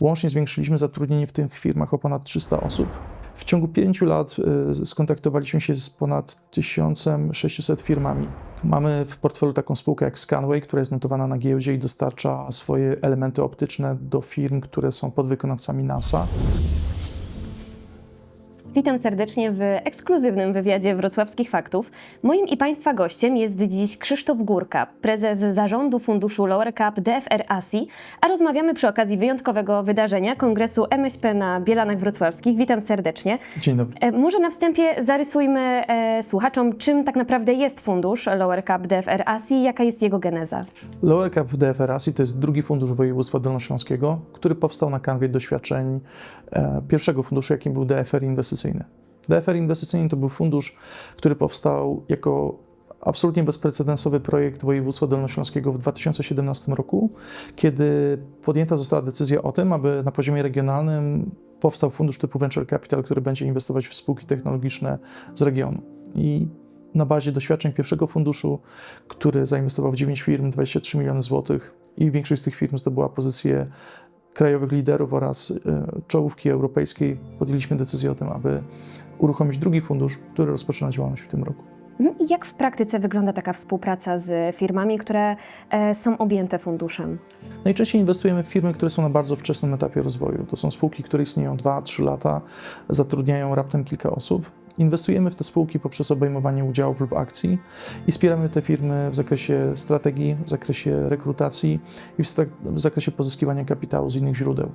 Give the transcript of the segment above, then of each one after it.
Łącznie zwiększyliśmy zatrudnienie w tych firmach o ponad 300 osób. W ciągu pięciu lat y, skontaktowaliśmy się z ponad 1600 firmami. Mamy w portfelu taką spółkę jak Scanway, która jest notowana na giełdzie i dostarcza swoje elementy optyczne do firm, które są podwykonawcami NASA. Witam serdecznie w ekskluzywnym wywiadzie Wrocławskich Faktów. Moim i Państwa gościem jest dziś Krzysztof Górka, prezes zarządu funduszu Lower Cap DFR ASI, a rozmawiamy przy okazji wyjątkowego wydarzenia Kongresu MŚP na Bielanach Wrocławskich. Witam serdecznie. Dzień dobry. E, Może na wstępie zarysujmy e, słuchaczom, czym tak naprawdę jest fundusz Lower Cap DFR ASI i jaka jest jego geneza. Lower Cap DFR ASI to jest drugi fundusz województwa dolnośląskiego, który powstał na kanwie doświadczeń e, pierwszego funduszu, jakim był DFR Inwestycyjny. DFR Inwestycyjny to był fundusz, który powstał jako absolutnie bezprecedensowy projekt województwa dolnośląskiego w 2017 roku, kiedy podjęta została decyzja o tym, aby na poziomie regionalnym powstał fundusz typu Venture Capital, który będzie inwestować w spółki technologiczne z regionu. I na bazie doświadczeń pierwszego funduszu, który zainwestował w 9 firm, 23 miliony złotych i większość z tych firm zdobyła pozycję krajowych liderów oraz y, czołówki europejskiej, podjęliśmy decyzję o tym, aby uruchomić drugi fundusz, który rozpoczyna działalność w tym roku. Mhm. Jak w praktyce wygląda taka współpraca z firmami, które e, są objęte funduszem? Najczęściej inwestujemy w firmy, które są na bardzo wczesnym etapie rozwoju. To są spółki, które istnieją 2-3 lata, zatrudniają raptem kilka osób. Inwestujemy w te spółki poprzez obejmowanie udziałów lub akcji i wspieramy te firmy w zakresie strategii, w zakresie rekrutacji i w, w zakresie pozyskiwania kapitału z innych źródeł.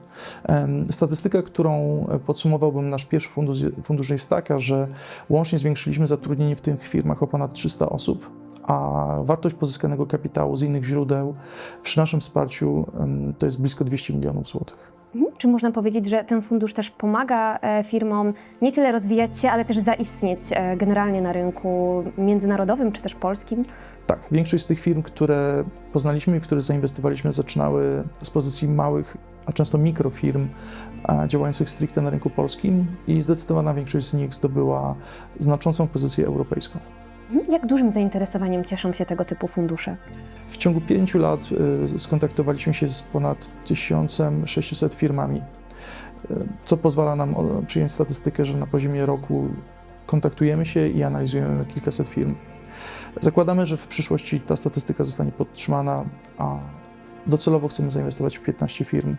Statystyka, którą podsumowałbym nasz pierwszy fundusz, fundusz jest taka, że łącznie zwiększyliśmy zatrudnienie w tych firmach o ponad 300 osób, a wartość pozyskanego kapitału z innych źródeł przy naszym wsparciu to jest blisko 200 milionów złotych. Mhm. Czy można powiedzieć, że ten fundusz też pomaga e, firmom nie tyle rozwijać się, ale też zaistnieć e, generalnie na rynku międzynarodowym czy też polskim? Tak, większość z tych firm, które poznaliśmy i w które zainwestowaliśmy, zaczynały z pozycji małych, a często mikrofirm działających stricte na rynku polskim i zdecydowana większość z nich zdobyła znaczącą pozycję europejską. Mhm. Jak dużym zainteresowaniem cieszą się tego typu fundusze? W ciągu pięciu lat y, skontaktowaliśmy się z ponad 1600 firmami, y, co pozwala nam przyjąć statystykę, że na poziomie roku kontaktujemy się i analizujemy kilkaset firm. Zakładamy, że w przyszłości ta statystyka zostanie podtrzymana, a docelowo chcemy zainwestować w 15 firm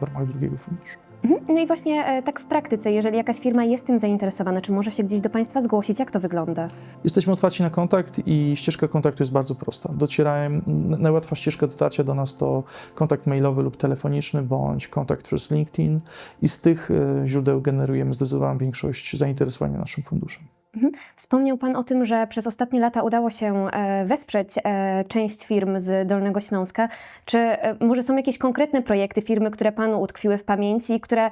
w ramach drugiego funduszu. Mhm. No i właśnie e, tak w praktyce, jeżeli jakaś firma jest tym zainteresowana, czy może się gdzieś do Państwa zgłosić? Jak to wygląda? Jesteśmy otwarci na kontakt i ścieżka kontaktu jest bardzo prosta. Docierają, najłatwa ścieżka dotarcia do nas to kontakt mailowy lub telefoniczny, bądź kontakt przez LinkedIn i z tych e, źródeł generujemy zdecydowaną większość zainteresowania naszym funduszem. Wspomniał Pan o tym, że przez ostatnie lata udało się e, wesprzeć e, część firm z Dolnego Śląska. Czy e, może są jakieś konkretne projekty, firmy, które Panu utkwiły w pamięci i które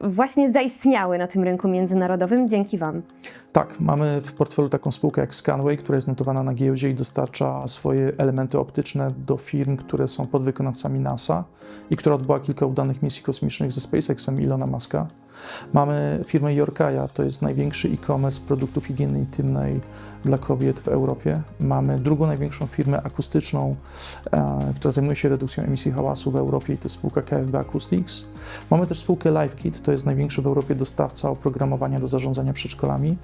właśnie zaistniały na tym rynku międzynarodowym dzięki Wam? Tak, mamy w portfelu taką spółkę jak Scanway, która jest notowana na giełdzie i dostarcza swoje elementy optyczne do firm, które są podwykonawcami NASA i która odbyła kilka udanych misji kosmicznych ze SpaceXem Ilona Muska. Mamy firmę Yorkaya, to jest największy e-commerce produktów higieny intymnej dla kobiet w Europie. Mamy drugą największą firmę akustyczną, e, która zajmuje się redukcją emisji hałasu w Europie i to jest spółka KFB Acoustics. Mamy też spółkę LiveKit, to jest największy w Europie dostawca oprogramowania do zarządzania przedszkolami,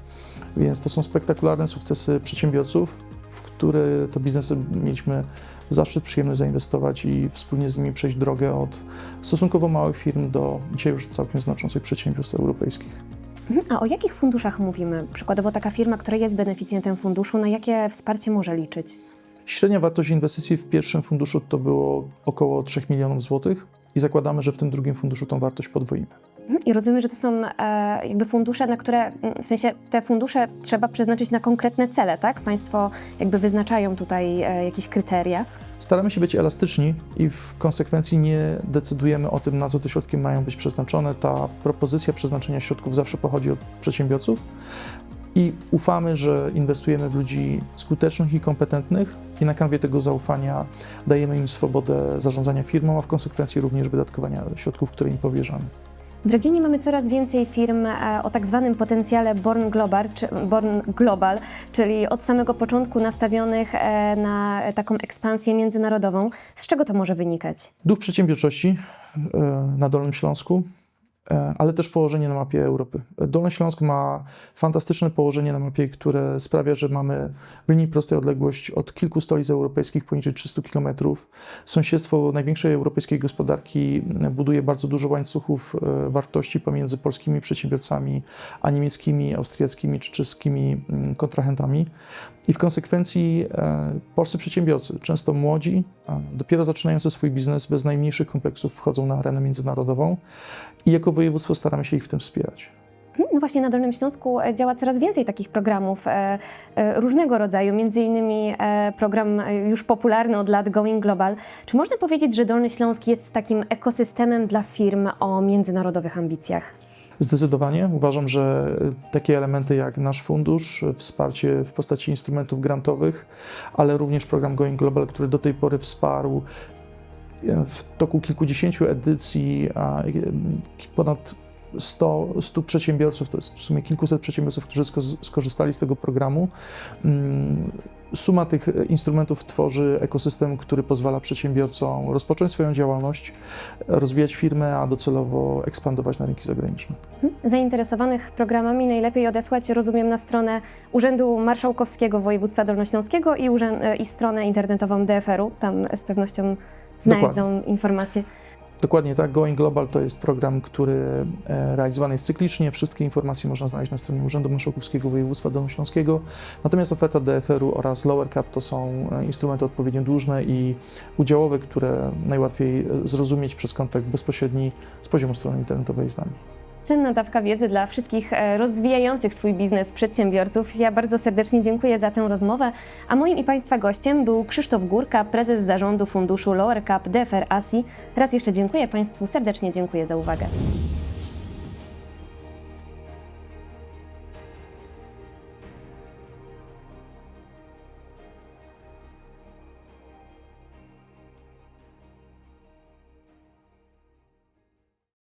więc to są spektakularne sukcesy przedsiębiorców, w które to biznesy mieliśmy zaszczyt, przyjemność zainwestować i wspólnie z nimi przejść drogę od stosunkowo małych firm do dzisiaj już całkiem znaczących przedsiębiorstw europejskich. Mhm. A o jakich funduszach mówimy? Przykładowo taka firma, która jest beneficjentem funduszu, na jakie wsparcie może liczyć? Średnia wartość inwestycji w pierwszym funduszu to było około 3 milionów złotych i zakładamy, że w tym drugim funduszu tą wartość podwoimy. Mhm. I rozumiem, że to są e, jakby fundusze, na które, mm, w sensie te fundusze trzeba przeznaczyć na konkretne cele, tak? Państwo jakby wyznaczają tutaj e, jakieś kryteria. Staramy się być elastyczni i w konsekwencji nie decydujemy o tym, na co te środki mają być przeznaczone. Ta propozycja przeznaczenia środków zawsze pochodzi od przedsiębiorców i ufamy, że inwestujemy w ludzi skutecznych i kompetentnych i na kanwie tego zaufania dajemy im swobodę zarządzania firmą, a w konsekwencji również wydatkowania środków, które im powierzamy. W regionie mamy coraz więcej firm e, o tak zwanym potencjale Born Global, czy, Born Global, czyli od samego początku nastawionych e, na taką ekspansję międzynarodową. Z czego to może wynikać? Duch przedsiębiorczości e, na Dolnym Śląsku, ale też położenie na mapie Europy. Dolny Śląsk ma fantastyczne położenie na mapie, które sprawia, że mamy w linii prostej odległość od kilku stolic europejskich poniżej 300 km. Sąsiedztwo największej europejskiej gospodarki buduje bardzo dużo łańcuchów e, wartości pomiędzy polskimi przedsiębiorcami, a niemieckimi, austriackimi czy czeskimi mm, kontrahentami. I w konsekwencji e, polscy przedsiębiorcy, często młodzi, e, dopiero zaczynający swój biznes, bez najmniejszych kompleksów wchodzą na arenę międzynarodową i jako województwo staramy się ich w tym wspierać. No właśnie na Dolnym Śląsku e, działa coraz więcej takich programów e, e, różnego rodzaju, między innymi e, program e, już popularny od lat Going Global. Czy można powiedzieć, że Dolny Śląsk jest takim ekosystemem dla firm o międzynarodowych ambicjach? Zdecydowanie uważam, że takie elementy jak nasz fundusz, wsparcie w postaci instrumentów grantowych, ale również program Going Global, który do tej pory wsparł e, w toku kilkudziesięciu edycji ponad 100, 100 przedsiębiorców, to jest w sumie kilkuset przedsiębiorców, którzy sko- skorzystali z tego programu. Suma tych instrumentów tworzy ekosystem, który pozwala przedsiębiorcom rozpocząć swoją działalność, rozwijać firmę, a docelowo ekspandować na rynki zagraniczne. Zainteresowanych programami najlepiej odesłać, rozumiem, na stronę Urzędu Marszałkowskiego Województwa Dolnośląskiego i, urzę- e, i stronę internetową DFR-u. Tam z pewnością znajdą informacje. Dokładnie tak. Going Global to jest program, który e, realizowany jest cyklicznie. Wszystkie informacje można znaleźć na stronie Urzędu Marszałkowskiego Województwa Dolnośląskiego. Natomiast oferta DFR-u oraz Lower Cap to są e, instrumenty odpowiednio dłużne i udziałowe, które najłatwiej e, zrozumieć przez kontakt bezpośredni z poziomu strony internetowej z nami. Cenna dawka wiedzy dla wszystkich e, rozwijających swój biznes przedsiębiorców. Ja bardzo serdecznie dziękuję za tę rozmowę. A moim i Państwa gościem był Krzysztof Górka, prezes zarządu funduszu Lower Cap DFR ASI. Raz jeszcze dziękuję Państwu, serdecznie dziękuję za uwagę.